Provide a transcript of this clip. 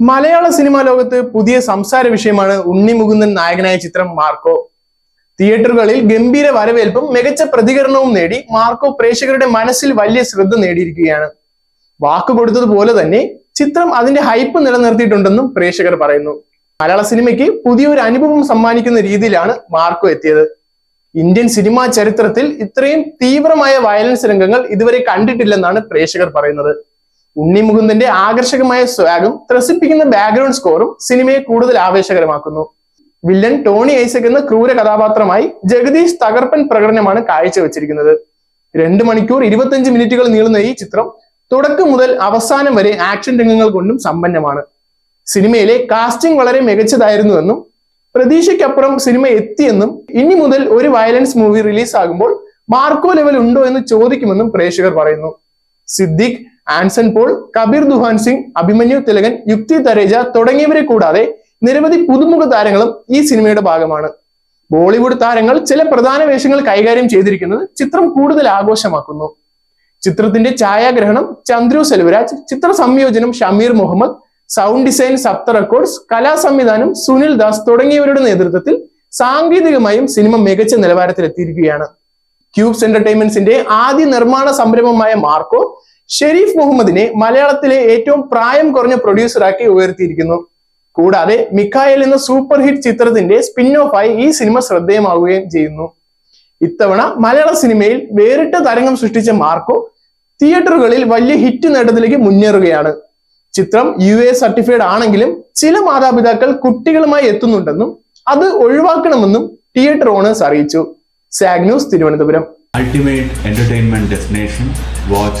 മലയാള cinema ലോകത്ത് പുതിയ സംസാര വിഷയമാണ് ഉണ്ണി മുകുന്ദൻ നായകനായ ചിത്രം മാർക്കോ. തിയേറ്ററുകളിൽ ഗംഭീര വരവേൽപ്പും മികച്ച പ്രതികരണവും നേടി മാർക്കോ പ്രേക്ഷകരുടെ മനസ്സിൽ വലിയ ശ്രദ്ധ നേടിയിരിക്കുകയാണ്. വാക്ക് കൊടുത്തതുപോലെ തന്നെ ചിത്രം അതിന്റെ ഹൈപ്പ് നിലനിർത്തിയിട്ടുണ്ടെന്നും പ്രേക്ഷകർ പറയുന്നു. മലയാള സിനിമയ്ക്ക് പുതിയൊരു അനുഭവം സമ്മാനിക്കുന്ന രീതിയിലാണ് മാർക്കോ എത്തിയത്. ഇന്ത്യൻ സിനിമാ ചരിത്രത്തിൽ ഇത്രയും തീവ്രമായ വയലൻസ് രംഗങ്ങൾ ഇതുവരെ കണ്ടിട്ടില്ലെന്നാണ് പ്രേക്ഷകർ പറയുന്നത്. ഉണ്ണി മുകുന്ദന്റെ ആകർഷകമായ സ്വാഗും ത്രസിപ്പിക്കുന്ന ബാക്ക്ഗ്രൗണ്ട് സ്കോറും സിനിമയെ കൂടുതൽ ആവേശകരമാക്കുന്നു. വില്ലൻ ടോണി ഐസക് എന്ന ക്രൂര കഥാപാത്രമായി ജഗദീഷ് തകർപ്പൻ പ്രകടനമാണ് കാഴ്ചവെച്ചിരിക്കുന്നത്. രണ്ട് മണിക്കൂർ ഇരുപത്തഞ്ച് മിനിറ്റുകൾ നീളുന്ന ഈ ചിത്രം തുടക്കം മുതൽ അവസാനം വരെ ആക്ഷൻ രംഗങ്ങൾ കൊണ്ടും സമ്പന്നമാണ്. സിനിമയിലെ കാസ്റ്റിംഗ് വളരെ മികച്ചതായിരുന്നുവെന്നും പ്രതീക്ഷയ്ക്കപ്പുറം സിനിമ എത്തിയെന്നും ഇനി മുതൽ ഒരു വയലൻസ് മൂവി റിലീസ് ആകുമ്പോൾ മാർക്കോ ലെവൽ ഉണ്ടോ എന്ന് ചോദിക്കുമെന്നും പ്രേക്ഷകർ പറയുന്നു. സിദ്ദിഖ് ആൻസൺ പോൾ കബീർ ദുഹാൻ സിംഗ് അഭിമന്യു തിലകൻ യുക്തി തരേജ തുടങ്ങിയവരെ കൂടാതെ നിരവധി പുതുമുഖ താരങ്ങളും ഈ സിനിമയുടെ ഭാഗമാണ്. ബോളിവുഡ് താരങ്ങൾ ചില പ്രധാന വേഷങ്ങൾ കൈകാര്യം ചെയ്തിരിക്കുന്നത് ചിത്രം കൂടുതൽ ആഘോഷമാക്കുന്നു. ചിത്രത്തിന്റെ ഛായാഗ്രഹണം ചന്ദ്രു സെൽവരാജ് ചിത്ര സംയോജനം Shameer Muhammad sound design Saptha records കലാ സംവിധാനം സുനിൽ ദാസ് തുടങ്ങിയവരുടെ നേതൃത്വത്തിൽ സാങ്കേതികമായും സിനിമ മികച്ച നിലവാരത്തിലെത്തിയിരിക്കുകയാണ്. ക്യൂബ്സ് എന്റർടൈൻമെന്റ്സിന്റെ ആദ്യ നിർമ്മാണ സംരംഭമായ മാർക്കോ ഷെരീഫ് മുഹമ്മദിനെ മലയാളത്തിലെ ഏറ്റവും പ്രായം കുറഞ്ഞ പ്രൊഡ്യൂസറാക്കി ഉയർത്തിയിരിക്കുന്നു. കൂടാതെ മിക്കായൽ എന്ന സൂപ്പർ ഹിറ്റ് ചിത്രത്തിന്റെ സ്പിൻ ആയി ഈ സിനിമ ശ്രദ്ധേയമാവുകയും ചെയ്യുന്നു. ഇത്തവണ മലയാള സിനിമയിൽ വേറിട്ട തരംഗം സൃഷ്ടിച്ച മാർക്കോ തിയേറ്ററുകളിൽ വലിയ ഹിറ്റ് നേട്ടത്തിലേക്ക് മുന്നേറുകയാണ്. ചിത്രം യു എ സർട്ടിഫൈഡ് ആണെങ്കിലും ചില മാതാപിതാക്കൾ കുട്ടികളുമായി എത്തുന്നുണ്ടെന്നും അത് ഒഴിവാക്കണമെന്നും തിയേറ്റർ ഓണേഴ്സ് അറിയിച്ചു. Sag news Thiruvananthapuram. Ultimate entertainment destination watch